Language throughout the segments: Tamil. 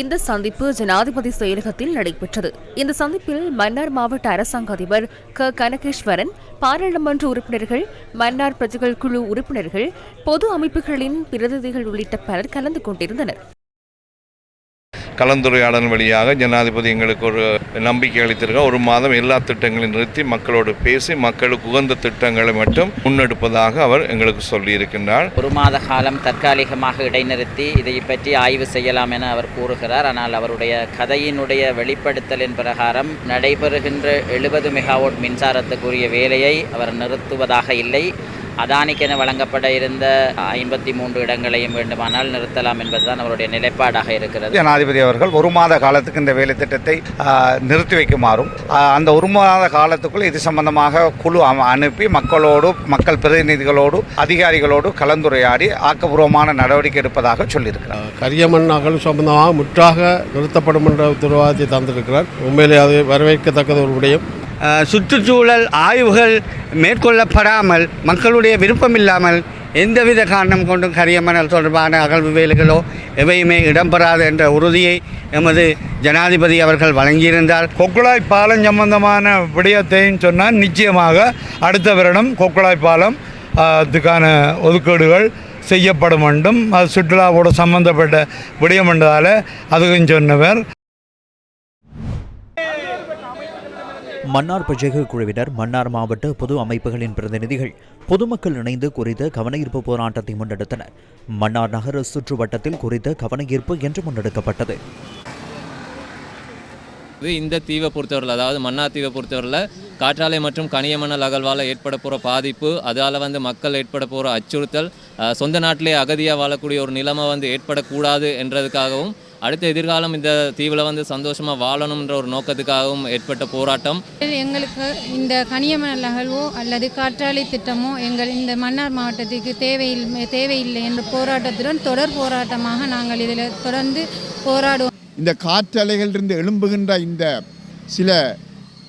இந்த சந்திப்பு ஜனாதிபதி செயலகத்தில் நடைபெற்றது. இந்த சந்திப்பில் மன்னார் மாவட்ட அரசாங்க அதிபர் க. கனகேஸ்வரன் பாராளுமன்ற உறுப்பினர்கள் மன்னார் பிரஜைகள் குழு உறுப்பினர்கள் பொது அமைப்புகளின் பிரதிநிதிகள் உள்ளிட்ட பலர் கலந்து கொண்டிருந்தனர். கலந்துரையாடல் வழியாக ஜனாதிபதி எங்களுக்கு ஒரு நம்பிக்கை அளித்திருக்க ஒரு மாதம் எல்லா திட்டங்களையும் நிறுத்தி மக்களோடு பேசி மக்களுக்கு உகந்த திட்டங்களை மட்டும் முன்னெடுப்பதாக அவர் எங்களுக்கு சொல்லியிருக்கின்றார். ஒரு மாத காலம் தற்காலிகமாக இடைநிறுத்தி இதை பற்றி ஆய்வு செய்யலாம் என அவர் கூறுகிறார். ஆனால் அவருடைய கதையினுடைய வெளிப்படுத்தலின் பிரகாரம் நடைபெறுகின்ற எழுபது மெகாவோட் மின்சாரத்துக்குரிய வேலையை அவர் நிறுத்துவதாக இல்லை. அதானிக்கென வழங்கப்பட இருந்த ஐம்பத்தி மூன்று இடங்களையும் வேண்டுமானால் நிறுத்தலாம் என்பதுதான் அவருடைய நிலைப்பாடாக இருக்கிறது. ஜனாதிபதி அவர்கள் ஒரு மாத காலத்துக்கு இந்த வேலை திட்டத்தை நிறுத்தி வைக்குமாறும் அந்த ஒரு மாத காலத்துக்குள் இது சம்பந்தமாக குழு அனுப்பி மக்களோடு மக்கள் பிரதிநிதிகளோடு அதிகாரிகளோடு கலந்துரையாடி ஆக்கப்பூர்வமான நடவடிக்கை எடுப்பதாக சொல்லியிருக்கிறார். கரியமண் அகல் சம்பந்தமாக முற்றாக நிறுத்தப்படும் என்ற உத்தரவாதத்தை தந்திருக்கிறார். உண்மையிலே அது வரவேற்கத்தக்கது ஒரு விடயம். சுற்றுச்சூழல் ஆய்வுகள் மேற்கொள்ளப்படாமல் மக்களுடைய விருப்பம் இல்லாமல் எந்தவித காரணம் கொண்டும் கரியமணல் தொடர்பான அகழ்வு வேலைகளோ எவையுமே இடம்பெறாது என்ற உறுதியை எமது ஜனாதிபதி அவர்கள் வழங்கியிருந்தார். கொக்குழாய் பாலம் சம்பந்தமான விடயத்தையும் சொன்னால் நிச்சயமாக அடுத்த வருடம் கொக்குழாய் பாலம் அதுக்கான ஒதுக்கீடுகள் செய்யப்படும் என்றும் அது சுற்றுலாவோடு சம்பந்தப்பட்ட விடயம் என்றதால் அதுக்கும் சொன்னவர். மன்னார் பிரஜைகள் குழுவினர் மன்னார் மாவட்ட பொது அமைப்புகளின் பிரதிநிதிகள் பொதுமக்கள் இணைந்து குறித்த கவனஈர்ப்பு போராட்டத்தை முன்னெடுத்தனர். மன்னார் நகர சுற்றுவட்டத்தில் குறித்த கவனஈர்ப்பு என்று முன்னெடுக்கப்பட்டது. இது இந்த தீவை பொறுத்தவரையில் அதாவது மன்னார் தீவை பொறுத்தவரையில் காற்றாலை மற்றும் கனியமணல் அகழ்வால் ஏற்பட போகிற பாதிப்பு அதால் வந்து மக்கள் ஏற்பட போகிற அச்சுறுத்தல் சொந்த நாட்டிலே அகதியாக வாழக்கூடிய ஒரு நிலைமை வந்து ஏற்படக்கூடாது என்றதுக்காகவும் அடுத்த எதிர்காலம் இந்த தீவில் வந்து சந்தோஷமாக வாழணுன்ற ஒரு நோக்கத்துக்காகவும் ஏற்பட்ட போராட்டம். எங்களுக்கு இந்த கனியமணல் அகழ்வோ அல்லது காற்றாலை திட்டமோ எங்கள் இந்த மன்னார் மாவட்டத்திற்கு தேவையில்லை தேவையில்லை என்ற போராட்டத்துடன் தொடர் போராட்டமாக நாங்கள் இதில் தொடர்ந்து போராடுவோம். இந்த காற்றலைகளிலிருந்து எழும்புகின்ற இந்த சில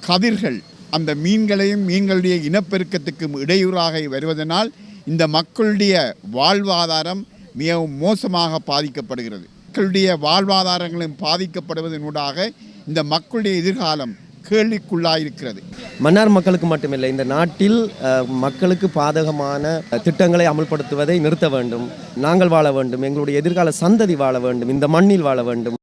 கதிர்கள் அந்த மீன்களையும் மீன்களுடைய இனப்பெருக்கத்துக்கும் இடையூறாக வருவதனால் இந்த மக்களுடைய வாழ்வாதாரம் மிகவும் மோசமாக பாதிக்கப்படுகிறது. மக்களுடைய வாழ்வாதாரங்களும் பாதிக்கப்படுவதனூடாக இந்த மக்களுடைய எதிர்காலம் கேள்விக்குள்ளாயிருக்கிறது. மன்னார் மக்களுக்கு மட்டுமில்லை இந்த நாட்டில் மக்களுக்கு பாதகமான திட்டங்களை அமல்படுத்துவதை நிறுத்த வேண்டும் நாங்கள் வாழ வேண்டும் எங்களுடைய எதிர்கால சந்ததி வாழ வேண்டும் இந்த மண்ணில் வாழ வேண்டும்.